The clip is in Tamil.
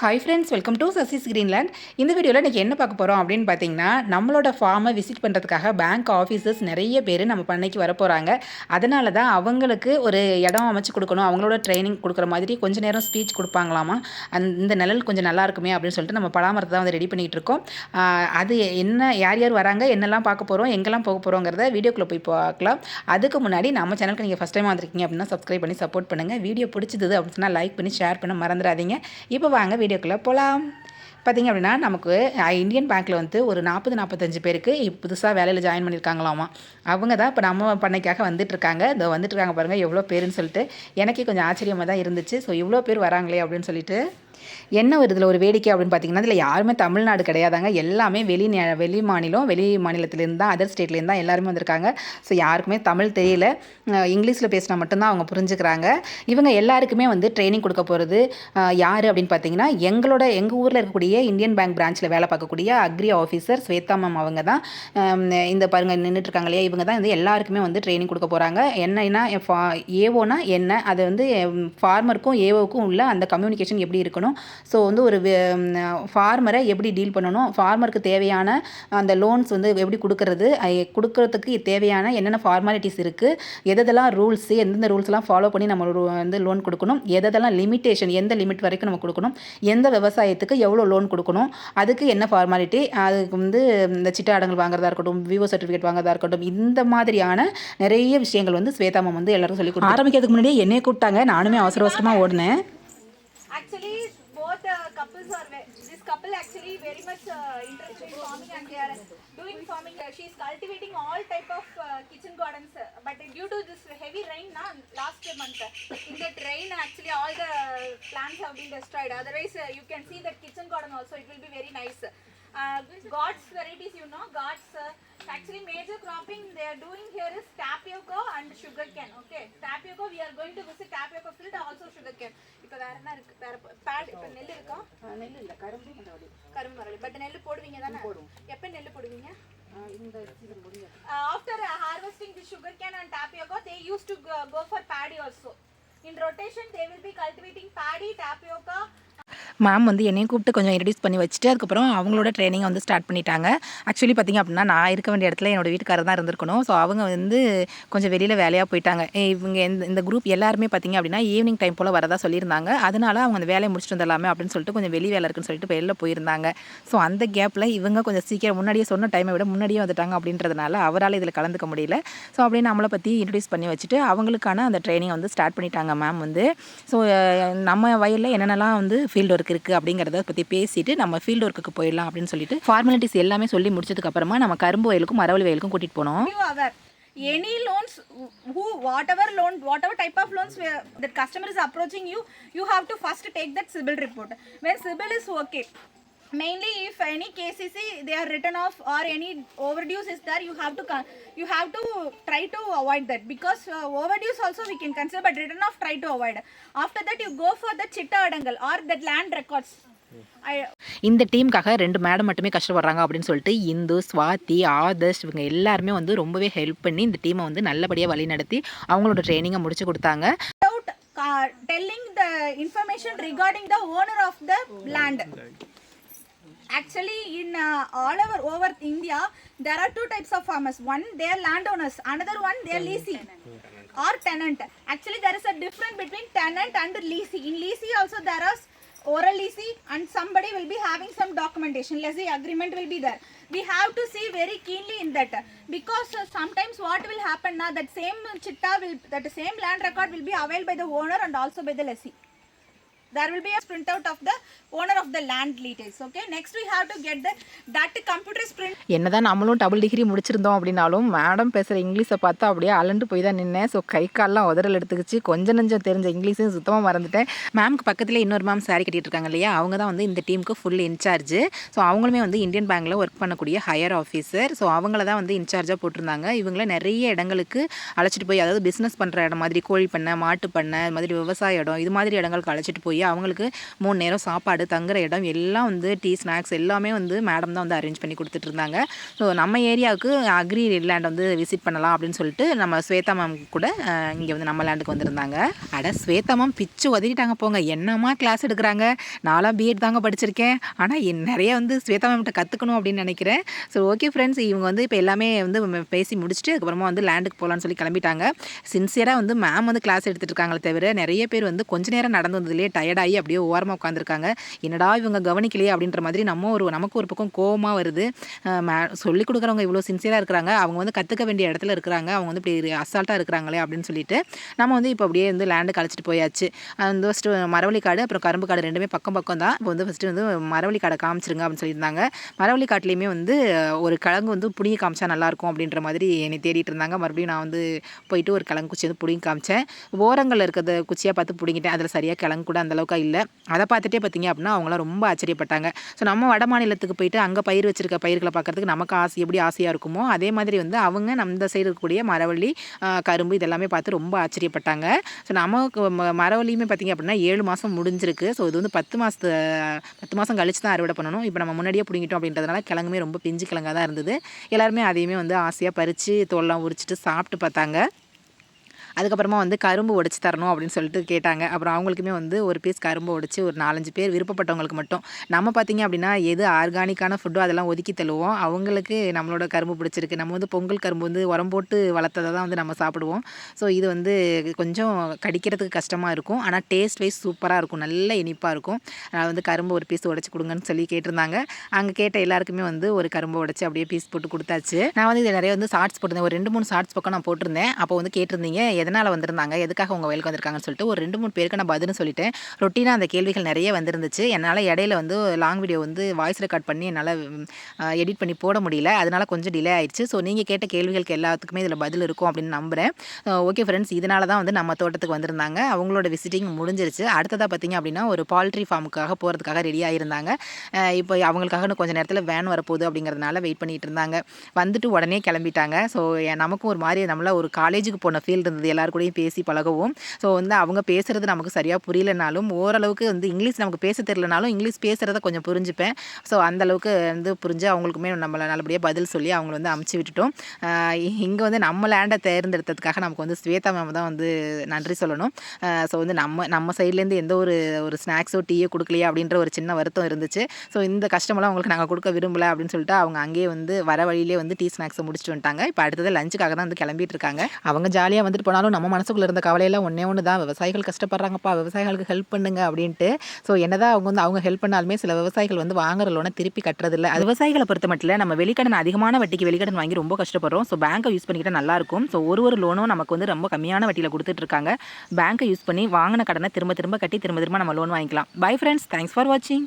Hi friends welcome to Sasi's Greenland இந்த வீடியோவில் இன்றைக்கி என்ன பார்க்க போகிறோம் அப்படின்னு பார்த்தீங்கன்னா நம்மளோட ஃபார்மை விசிட் பண்ணுறதுக்காக பேங்க் ஆஃபீஸர்ஸ் நிறைய பேர் நம்ம பண்ணைக்கு வர போகிறாங்க அதனால தான் அவங்களுக்கு ஒரு இடம் அமைச்சு கொடுக்கணும் அவங்களோட ட்ரைனிங் கொடுக்குற மாதிரி கொஞ்ச நேரம் ஸ்பீச் கொடுப்பாங்களாமா? அந்த இந்த நிழல் கொஞ்சம் நல்லா இருக்குமே அப்படின்னு சொல்லிட்டு நம்ம பலாமரத்தை தான் வந்து ரெடி பண்ணிகிட்டு இருக்கோம். அது என்ன யார் யார் வராங்க என்னெல்லாம் பார்க்க போகிறோம் எங்கெல்லாம் போக போகிறோங்கிறத வீடியோக்குள்ளே போய் பார்க்கலாம். அதுக்கு முன்னாடி நம்ம சேனலுக்கு நீங்கள் ஃபஸ்ட் டைம் வந்திருக்கீங்க அப்படின்னா சப்ஸ்கிரைப் பண்ணி சப்போர்ட் பண்ணுங்கள் வீடியோ பிடிச்சது அப்படின்னு சொன்னால் லைக் பண்ணி ஷேர் பண்ண மறந்துடாதீங்க. இப்போ வாங்க வீடியோக்குள்ளே போகலாம் பார்த்திங்க அப்படின்னா நமக்கு இந்தியன் பேங்க்கில் வந்து ஒரு நாற்பது நாற்பத்தஞ்சு பேருக்கு புதுசாக வேலையில் ஜாயின் பண்ணியிருக்காங்களாமா அவங்க தான் இப்போ நம்ம பண்ணைக்காக வந்துட்டுருக்காங்க. இந்த வந்துட்டுருக்காங்க பாருங்கள் எவ்வளோ பேருன்னு சொல்லிட்டு எனக்கே கொஞ்சம் ஆச்சரியமாக தான் இருந்துச்சு. ஸோ இவ்வளோ பேர் வராங்களே அப்படின்னு சொல்லிட்டு. என்ன ஒரு இதில் ஒரு வேடிக்கை அப்படின்னு பார்த்தீங்கன்னா இதில் யாருமே தமிழ்நாடு கிடையாதாங்க. எல்லாமே வெளி நே- வெளி மாநிலம் வெளி மாநிலத்திலேருந்து தான் அதர் ஸ்டேட்லேருந்து தான் எல்லாருமே வந்திருக்காங்க. ஸோ யாருக்குமே தமிழ் தெரியல. இங்கிலீஷில் பேசினா மட்டும்தான் அவங்க புரிஞ்சுக்கிறாங்க. இவங்க எல்லாருக்குமே வந்து ட்ரைனிங் கொடுக்க போகிறது யார் அப்படின்னு பார்த்தீங்கன்னா எங்களோட எங்கள் ஊரில் இருக்கக்கூடிய இந்தியன் பேங்க் பிரான்ச்சில் வேலை பார்க்கக்கூடிய அக்ரி ஆஃபீஸர் ஸ்வேதா மேம் அவங்க தான். இந்த பாருங்க நின்றுட்டு இருக்காங்க இல்லையா? இவங்க தான் வந்து எல்லாருக்குமே வந்து ட்ரைனிங் கொடுக்க போகிறாங்க என்னன்னா ஏவோனா என்ன? அது வந்து ஃபார்மருக்கும் ஏவோக்கும் உள்ள அந்த கம்யூனிகேஷன் எப்படி இருக்கணும்? ஸோ வந்து ஒரு ஃபார்மரை எப்படி டீல் பண்ணணும்? ஃபார்மருக்கு தேவையான அந்த லோன்ஸ் வந்து எப்படி கொடுக்கறது? கொடுக்கறதுக்கு தேவையான என்னென்ன ஃபார்மாலிட்டிஸ் இருக்குது எதெல்லாம் ரூல்ஸு எந்தெந்த ரூல்ஸ்லாம் ஃபாலோ பண்ணி நம்ம ஒரு வந்து லோன் கொடுக்கணும்? எதெல்லாம் லிமிட்டேஷன் எந்த லிமிட் வரைக்கும் நம்ம கொடுக்கணும்? எந்த விவசாயத்துக்கு எவ்வளோ லோன் கொடுக்கணும்? அதுக்கு என்ன ஃபார்மாலிட்டி அதுக்கு வந்து இந்த சிட்டாடங்கள் வாங்குறதா இருக்கட்டும் விவோ சர்டிஃபிகேட் வாங்குறதா இருக்கட்டும் இந்த மாதிரியான நிறைய விஷயங்கள் வந்து ஸ்வேதா மேம் வந்து எல்லாரும் சொல்லி கொடுத்தாங்க ஆரம்பிக்கிறதுக்கு முன்னாடியே என்னைய கூப்பிட்டாங்க. நானுமே அவசர அவசரமாக ஓடினேன். Actually, this couple actually very much uh, interested in farming and they are doing farming. Uh, she is cultivating all type of uh, kitchen gardens, uh, but due to this heavy rain, na, last month uh, in that rain actually all the plants have been destroyed. Otherwise, uh, you can see that kitchen garden also it will be very nice. Uh, God's varieties, you know, God's uh, actually major cropping they are doing here is tapioca and sugarcane. Okay, tapioca we are going to visit tapioca field also sugarcane. இப்போ வேற என்ன இருக்கு வேற பேட் இப்போ நெல் இருக்கா நெல் இல்லை கரும்பு மரவள்ளி கரும்பு மரவள்ளி பட் நெல் போடுவீங்க தானே எப்போ நெல் போடுவீங்க இந்த சீசன் முடிஞ்ச after harvesting the sugar cane and tapioca they used to go, go for paddy also in rotation they will be cultivating paddy tapioca Ma'am வந்து என்னையும் கூப்பிட்டு கொஞ்சம் இன்ட்ரடியூஸ் பண்ணி வச்சுட்டு அதுக்கப்புறம் அவங்களோட ட்ரைனிங் வந்து ஸ்டார்ட் பண்ணிட்டாங்க. ஆக்சுவலி பார்த்திங்க அப்படின்னா நான் இருக்க வேண்டிய இடத்துல என்னோட வீட்டுக்காரர் தான் இருந்திருக்கணும். ஸோ அவங்க வந்து கொஞ்சம் வெளியில் வேலையாக போயிட்டாங்க. இவங்க இந்த இந்த குரூப் எல்லாருமே பார்த்திங்க அப்படின்னா ஈவினிங் டைம் போல் வரதா சொல்லியிருந்தாங்க. அதனால அவங்க அந்த வேலையை முடிச்சுட்டு வந்துடலாமே அப்படின்னு சொல்லிட்டு கொஞ்சம் வெளி வேலை இருக்குன்னு சொல்லிட்டு வெளில போயிருந்தாங்க. ஸோ அந்த கேப்பில் இவங்க கொஞ்சம் சீக்கிரம் முன்னாடியே சொன்ன டைமை விட முன்னாடியே வந்துட்டாங்க அப்படின்றதுனால அவரால் இதில் கலந்துக்க முடியல. ஸோ அப்படியே நம்மளை பற்றி இன்ட்ரடியூஸ் பண்ணி வச்சுட்டு அவங்களுக்கான அந்த ட்ரைனிங் வந்து ஸ்டார்ட் பண்ணிட்டாங்க மேம் வந்து. ஸோ நம்ம வயலில் என்னென்னலாம் வந்து ஃபீல்டு ஒர்க் இருக்குது அப்படிங்கிறத பற்றி பேசிட்டு நம்ம ஃபீல்டு ஒர்க்குக்கு போயிடலாம் அப்படின்னு சொல்லிட்டு ஃபார்மாலிட்டிஸ் எல்லாமே சொல்லி முடிச்சதுக்கு அப்புறமா நம்ம கரும்பு வயலுக்கும் மரவள்ளி வயலுக்கும் கூட்டிகிட்டு போனோம் you aware any loans who whatever loan whatever type of loans where the customer is approaching you you have to first take that CIBIL report when CIBIL is okay mainly if any KCC they are written off or any overdues is there you have to con- you have to try to avoid that because uh, overdues also we can consider but written off try to avoid after that you go for the chitta adangal or that land records I, இந்த டீமுக்காக ரெண்டு மேடம் மட்டுமே கஷ்டப்படுறாங்க அப்படின்னு சொல்லிட்டு இந்து ஸ்வாதி ஆதர்ஷ் இவங்க எல்லாருமே வந்து ரொம்பவே ஹெல்ப் பண்ணி இந்த டீமை வந்து நல்லபடியாக வழி நடத்தி அவங்களோட ட்ரைனிங்கை முடிச்சு கொடுத்தாங்க uh, telling the information regarding the owner of the land. Actually, in uh, all over over India, there are two types of farmers. One, they are landowners. Another one, they are leasing or tenant. Actually, there is a difference between tenant and leasing. In leasing also there is oral leasing and somebody will be having some documentation. Let's say agreement will be there. We have to see very keenly in that because uh, sometimes what will happen now that same chitta will that same land record will be availed by the owner and also by the lessee. There will be a printout of the owner of the land details. Okay. Next we have to get the that computer print. என்னதான் நம்மளும் டபுள் டிகிரி முடிச்சிருந்தோம் அப்படினாலும் மேடம் பேசுகிற இங்கிலீஷை பார்த்தா அப்படியே அலண்டு போய் தான் நின்னேன் ஸோ கை கால்லாம் உதறல் எடுத்துக்கிச்சு கொஞ்சம் நஞ்சம் தெரிஞ்ச இங்கிலீஷும் சுத்தமாக மறந்துட்டேன் மேம்க்கு பக்கத்தில் இன்னொரு மேம் சாரி கட்டிட்டு இருக்காங்க இல்லையா அவங்க தான் வந்து இந்த டீமுக்கு ஃபுல் இன்சார்ஜ் ஸோ அவங்களுமே வந்து இந்தியன் பேங்க்கில் ஒர்க் பண்ணக்கூடிய ஹையர் ஆஃபீஸர் ஸோ அவங்கள தான் வந்து இன்சார்ஜாக போட்டிருந்தாங்க இவங்கள நிறைய இடங்களுக்கு அழைச்சிட்டு போய் அதாவது பிஸ்னஸ் பண்ணுற இடம் மாதிரி கோழி பண்ணை மாட்டு பண்ணை இது மாதிரி விவசாய இடம் இது மாதிரி இடங்களுக்கு அழைச்சிட்டு போய் போய் அவங்களுக்கு மூணு நேரம் சாப்பாடு தங்குற இடம் எல்லாம் வந்து டீ ஸ்நாக்ஸ் எல்லாமே வந்து மேடம் தான் வந்து அரேஞ்ச் பண்ணி கொடுத்துட்டு இருந்தாங்க ஸோ நம்ம ஏரியாவுக்கு அக்ரி லேண்ட் வந்து விசிட் பண்ணலாம் அப்படின்னு சொல்லிட்டு நம்ம ஸ்வேதா மேம் கூட இங்கே வந்து நம்ம லேண்டுக்கு வந்திருந்தாங்க. அட ஸ்வேதா மேம் பிச்சு உதறிட்டாங்க போங்க. என்னம்மா கிளாஸ் எடுக்கிறாங்க? நாலாம் பிஎட் தாங்க படிச்சிருக்கேன். ஆனால் நிறைய வந்து ஸ்வேதா மேம்கிட்ட கற்றுக்கணும் அப்படின்னு நினைக்கிறேன். ஸோ ஓகே ஃப்ரெண்ட்ஸ் இவங்க வந்து இப்போ எல்லாமே வந்து பேசி முடிச்சுட்டு அதுக்கப்புறமா வந்து லேண்டுக்கு போகலான்னு சொல்லி கிளம்பிட்டாங்க. சின்சியராக வந்து மேம் வந்து கிளாஸ் எடுத்துகிட்டு இருக்காங்களே தவிர நிறைய பேர் வந்து கொஞ்ச நேரம் நடந்து வந்ததுலேயே டயர்டாகி அப்படியே ஓரமாக உட்காந்துருக்காங்க என்னடா இவங்க கவனிக்கலையே அப்படின்ற மாதிரி நம்ம ஒரு நமக்கு ஒரு பக்கம் கோபமாக வருது. அஹ் சொல்லிக் கொடுக்குறவங்க இவ்வளோ சின்சியராக இருக்கிறாங்க. அவங்க வந்து கற்றுக்க வேண்டிய இடத்துல இருக்கிறாங்க. அவங்க வந்து இப்படி அசால்ட்டாக இருக்கிறாங்களே அப்படின்னு சொல்லிட்டு நம்ம வந்து இப்போ அப்படியே வந்து லேண்டு கழிச்சிட்டு போயாச்சு. அந்த வந்து ஃபஸ்ட்டு மரவள்ளி காடு அப்புறம் கரும்பு காடு ரெண்டுமே பக்கம் பக்கம் தான். இப்போ வந்து ஃபஸ்ட்டு வந்து மரவள்ளி காடை காமிச்சிருங்க அப்படின்னு சொல்லியிருந்தாங்க. மரவள்ளி காட்டிலையுமே வந்து ஒரு கிழங்கு வந்து புடிங்கி காமிச்சா நல்லாயிருக்கும் அப்படின்ற மாதிரி என்னை தேடிட்டு இருந்தாங்க. மறுபடியும் நான் வந்து போயிட்டு ஒரு கிழங்கு குச்சி வந்து புடிங்கி காமிச்சேன். ஓரங்களில் இருக்கிறத குச்சியாக பார்த்து பிடிங்கிட்டேன். அதில் சரியாக கிழங்கு கூட அந்த அளவுக்கு இல்லை. அதை பார்த்துட்டே பார்த்தீங்க அப்படின்னா அவங்களாம் ரொம்ப ஆச்சரியப்பட்டாங்க. ஸோ நம்ம வட மாநிலத்துக்கு போயிட்டு அங்கே பயிர் வச்சிருக்க பயிர்களை பார்க்குறதுக்கு நமக்கு ஆசை எப்படி ஆசையாக இருக்குமோ அதே மாதிரி வந்து அவங்க நம்ம சைடு இருக்கக்கூடிய மரவள்ளி கரும்பு இதெல்லாமே பார்த்து ரொம்ப ஆச்சரியப்பட்டாங்க. ஸோ நமக்கு ம- மரவள்ளியுமே பார்த்தீங்க அப்படின்னா ஏழு மாதம் முடிஞ்சிருக்கு. ஸோ இது வந்து பத்து மாதத்து பத்து மாதம் கழிச்சு தான் அறுவடை பண்ணணும். இப்போ நம்ம முன்னாடியே பிடிங்கிட்டோம் அப்படின்றதுனால கிழங்குமே ரொம்ப பிஞ்சு கிழங்காக தான் இருந்தது. எல்லாருமே அதையுமே வந்து ஆசையாக பறித்து தோல்லாம் உரிச்சிட்டு சாப்பிட்டு பார்த்தாங்க அதுக்கப்புறமா வந்து கரும்பு உடைச்சி தரணும் அப்படின்னு சொல்லிட்டு கேட்டாங்க. அப்புறம் அவங்களுக்குமே வந்து ஒரு பீஸ் கரும்பு உடைச்சி ஒரு நாலஞ்சு பேர் விருப்பப்பட்டவங்களுக்கு மட்டும். நம்ம பார்த்தீங்க அப்படின்னா எது ஆர்கானிக்கான ஃபுட்டோ அதெல்லாம் ஒதுக்கி தள்ளுவோம். அவங்களுக்கு நம்மளோட கரும்பு பிடிச்சிருக்கு. நம்ம வந்து பொங்கல் கரும்பு வந்து உரம் போட்டு வளர்த்ததை தான் வந்து நம்ம சாப்பிடுவோம். ஸோ இது வந்து கொஞ்சம் கடிக்கிறதுக்கு கஷ்டமாக இருக்கும். ஆனால் டேஸ்ட் வைஸ் சூப்பராக இருக்கும். நல்ல இனிப்பாக இருக்கும். நான் வந்து கரும்பு ஒரு பீஸ் உடைச்சி கொடுங்கன்னு சொல்லி கேட்டிருந்தாங்க. அங்கே கேட்ட எல்லாருக்குமே வந்து ஒரு கரும்பு உடைச்சி அப்படியே பீஸ் போட்டு கொடுத்தாச்சு. நான் வந்து இதை நிறைய வந்து ஷார்ட்ஸ் போட்டிருந்தேன். ஒரு ரெண்டு மூணு ஷார்ட்ஸ் பக்கம் நான் போட்டிருந்தேன். அப்போ வந்து கேட்டிருந்தீங்க எதனால் வந்திருந்தாங்க? எதுக்காக உங்கள் வயலுக்கு வந்திருக்காங்கன்னு சொல்லிட்டு ஒரு ரெண்டு மூணு பேருக்கு நான் பதில்னு சொல்லிட்டேன். ரொட்டீனாக அந்த கேள்விகள் நிறைய வந்திருந்துச்சு. என்னால் இடையில வந்து லாங் வீடியோ வந்து வாய்ஸ் ரெக்கார்ட் பண்ணி என்னால் எடிட் பண்ணி போட முடியல. அதனால் கொஞ்சம் டிலே ஆயிடுச்சு. ஸோ நீங்கள் கேட்ட கேள்விகளுக்கு எல்லாத்துக்குமே இதில் பதில் இருக்கும் அப்படின்னு நம்புகிறேன் ஓகே ஃப்ரெண்ட்ஸ். இதனால தான் வந்து நம்ம தோட்டத்துக்கு வந்திருந்தாங்க. அவங்களோட விசிட்டிங் முடிஞ்சிருச்சு. அடுத்ததாக பார்த்தீங்க அப்படின்னா ஒரு பால்ட்ரி ஃபார்முக்காக போகிறதுக்காக ரெடி இருந்தாங்க இப்போ அவங்களுக்காக இன்னும் கொஞ்சம் நேரத்தில் வேன் வரப்போகுது அப்படிங்கிறதுனால வெயிட் பண்ணிட்டு இருந்தாங்க. வந்துட்டு உடனே கிளம்பிட்டாங்க. ஸோ நமக்கும் ஒரு மாதிரி நம்மள ஒரு காலேஜுக்கு போன ஃபீல் இருந்தது. எல்லாரு கூடயும் பேசி பழகவும். ஸோ வந்து அவங்க பேசுகிறது நமக்கு சரியாக புரியலனாலும் ஓரளவுக்கு வந்து இங்கிலீஷ் நமக்கு பேச தெரியலனாலும் இங்கிலீஷ் பேசுகிறத கொஞ்சம் புரிஞ்சுப்பேன். ஸோ அந்த அளவுக்கு வந்து புரிஞ்சு அவங்களுக்குமே நம்மளை நல்லபடியாக பதில் சொல்லி அவங்கள வந்து அமுச்சு விட்டுட்டோம். இங்கே வந்து நம்ம லேண்டை தேர்ந்தெடுத்ததுக்காக நமக்கு வந்து ஸ்வேதா மேம் தான் வந்து நன்றி சொல்லணும். ஸோ வந்து நம்ம நம்ம சைட்லேருந்து எந்த ஒரு ஒரு ஸ்நாக்ஸோ டீயோ கொடுக்கலையா அப்படின்ற ஒரு சின்ன வருத்தம் இருந்துச்சு. ஸோ இந்த கஷ்டமெல்லாம் அவங்களுக்கு நாங்கள் கொடுக்க விரும்பலை அப்படின்னு சொல்லிட்டு அவங்க அங்கேயே வந்து வர வழியிலே வந்து டீ ஸ்நாக்ஸை முடிச்சுட்டு வந்துட்டாங்க. இப்போ அடுத்தது லஞ்சுக்காக தான் வந்து கிளம்பிட்டு இருக்காங்க. அவங்க ஜாலியாக வந்துட்டு போனால் ஆனாலும் நம்ம மனசுக்குள்ள இருந்த கவலையெல்லாம் ஒன்றே ஒன்று தான் விவசாயிகள் கஷ்டப்படுறாங்கப்பா விவசாயிகளுக்கு ஹெல்ப் பண்ணுங்க அப்படின்ட்டு. ஸோ என்னதான் அவங்க வந்து அவங்க ஹெல்ப் பண்ணாலுமே சில விவசாயிகள் வந்து வாங்குற லோனை திருப்பி கட்டுறதில்ல. அது விவசாயிகளை பொறுத்த மட்டும் நம்ம வெளிக்கடன் அதிகமான வட்டிக்கு வெளிக்கடன் வாங்கி ரொம்ப கஷ்டப்படுறோம். ஸோ பேங்க்கை யூஸ் பண்ணிக்கிட்டால் நல்லாயிருக்கும். ஸோ ஒரு ஒரு லோனும் நமக்கு வந்து ரொம்ப கம்மியான வட்டியில் கொடுத்துட்டு இருக்காங்க. பேங்கை யூஸ் பண்ணி வாங்கின கடனை திரும்ப திரும்ப கட்டி திரும்ப திரும்ப நம்ம லோன் வாங்கிக்கலாம். பை ஃப்ரெண்ட்ஸ் தேங்க்ஸ் ஃபார் வாட்சிங்